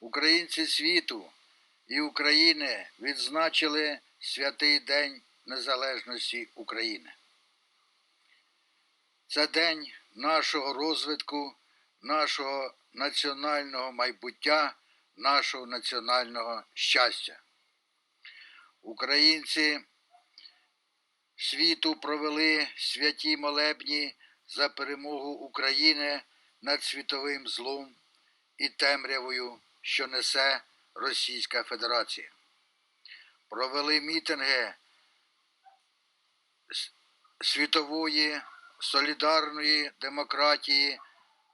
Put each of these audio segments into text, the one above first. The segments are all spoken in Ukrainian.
Українці світу і України відзначили святий День Незалежності України. Це день нашого розвитку, нашого національного майбуття, нашого національного щастя. Українці світу провели святі молебні за перемогу України над світовим злом і темрявою, що несе Російська Федерація. Провели мітинги світової солідарної демократії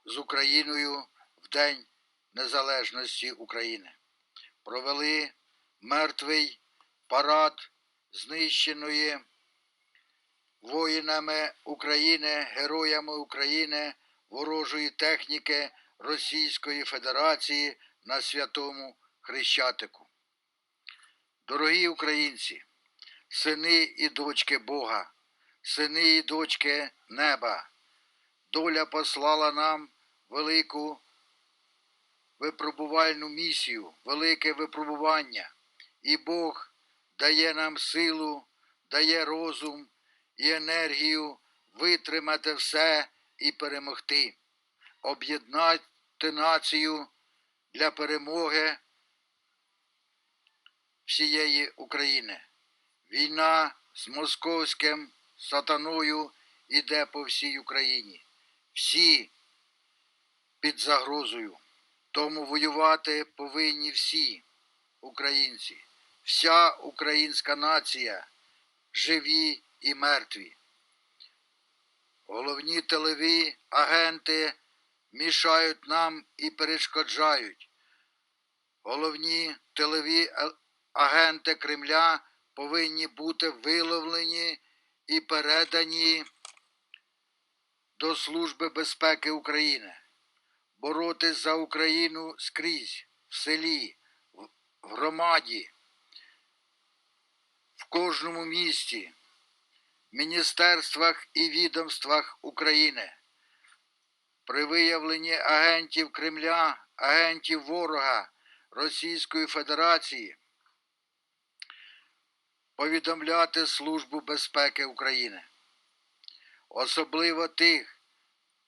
з Україною в День Незалежності України. Провели мертвий парад знищеної воїнами України, героями України ворожої техніки Російської Федерації на святому Хрещатику. Дорогі українці, сини і дочки Бога, сини і дочки неба, доля послала нам велику випробувальну місію, велике випробування, і Бог дає нам силу, дає розум і енергію витримати все і перемогти, об'єднати націю для перемоги всієї України. Війна з московським сатаною іде по всій Україні. Всі під загрозою. Тому воювати повинні всі українці, вся українська нація, живі і мертві. Головні тилові агенти мішають нам і перешкоджають. Головні тилові агенти Кремля повинні бути виловлені і передані до Служби безпеки України. Боротись за Україну скрізь, в селі, в в громаді, в кожному місті, міністерствах і відомствах України. При виявленні агентів Кремля, агентів ворога Російської Федерації повідомляти Службу безпеки України, особливо тих,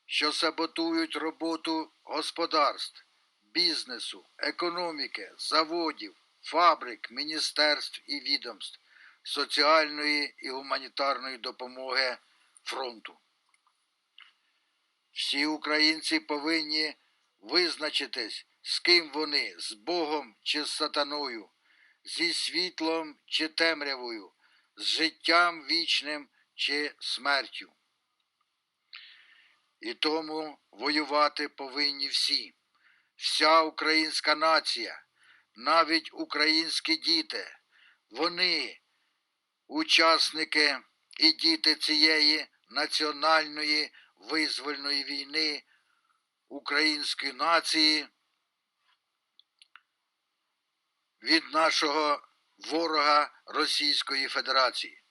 що саботують роботу господарств, бізнесу, економіки, заводів, фабрик, міністерств і відомств, соціальної і гуманітарної допомоги фронту. Всі українці повинні визначитись, з ким вони, з Богом чи з сатаною, зі світлом чи темрявою, з життям вічним чи смертю. І тому воювати повинні всі, вся українська нація, навіть українські діти, вони учасники і діти цієї національної визвольної війни української нації від нашого ворога Російської Федерації.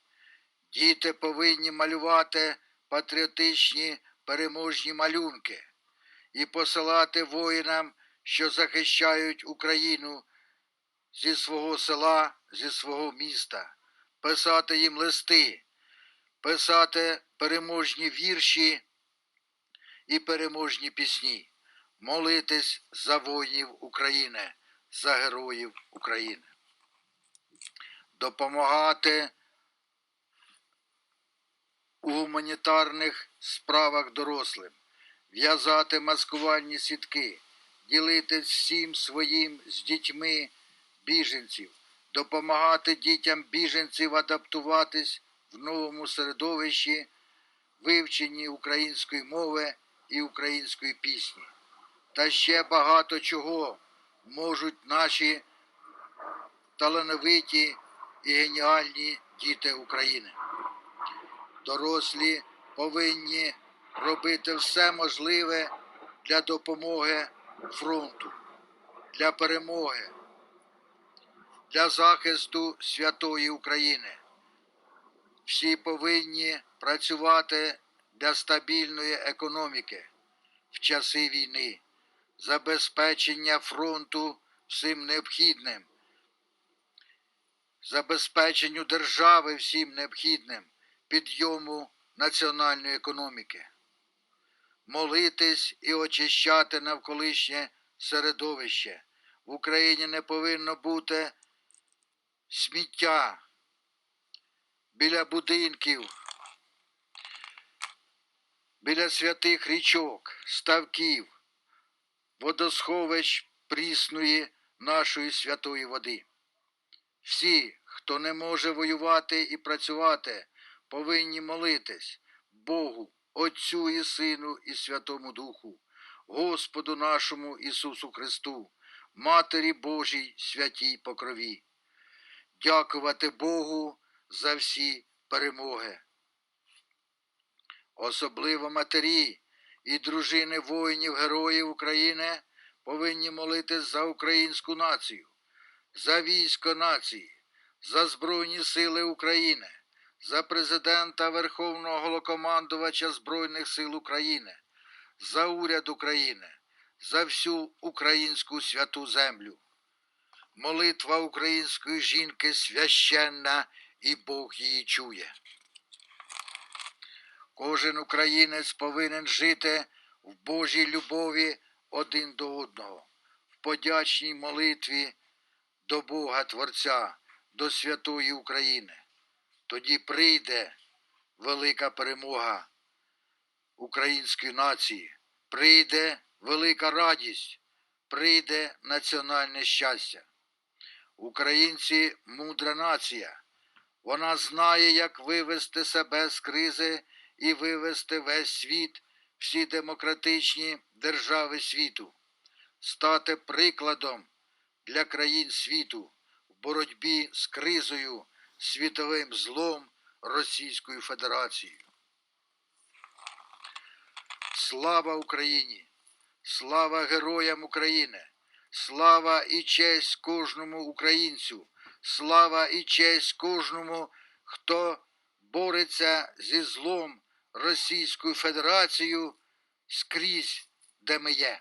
Діти повинні малювати патріотичні переможні малюнки і посилати воїнам, що захищають Україну зі свого села, зі свого міста, писати їм листи, писати переможні вірші і переможні пісні, молитись за воїнів України, за героїв України, допомагати у гуманітарних справах дорослим, в'язати маскувальні сітки, ділитись всім своїм з дітьми біженців, допомагати дітям біженців адаптуватись в новому середовищі, вивченні української мови і української пісні. Та ще багато чого можуть наші талановиті і геніальні діти України дорослі повинні робити все можливе для допомоги фронту, для перемоги, для захисту святої України. Всі повинні працювати для стабільної економіки в часи війни, забезпечення фронту всім необхідним, забезпеченню держави всім необхідним, підйому національної економіки, молитись і очищати навколишнє середовище. В Україні не повинно бути сміття біля будинків, біля святих річок, ставків, водосховищ прісної нашої святої води. Всі, хто не може воювати і працювати, повинні молитись Богу, Отцю і Сину і Святому Духу, Господу нашому Ісусу Христу, Матері Божій святій покрові. Дякувати Богу за всі перемоги. Особливо матері і дружини воїнів героїв України повинні молитись за українську націю, за військо нації, за Збройні Сили України, за президента Верховного Голокомандувача Збройних сил України, за уряд України, за всю українську святу землю. Молитва української жінки священна, і Бог її чує. Кожен українець повинен жити в Божій любові один до одного, в подячній молитві до Бога Творця, до святої України. Тоді прийде велика перемога української нації, прийде велика радість, прийде національне щастя. Українці мудра нація. Вона знає, як вивести себе з кризи і вивести весь світ, всі демократичні держави світу, стати прикладом для країн світу в боротьбі з кризою, світовим злом Російською Федерацією. Слава Україні! Слава героям України! Слава і честь кожному українцю! Слава і честь кожному, хто бореться зі злом Російською Федерацією скрізь, де ми є.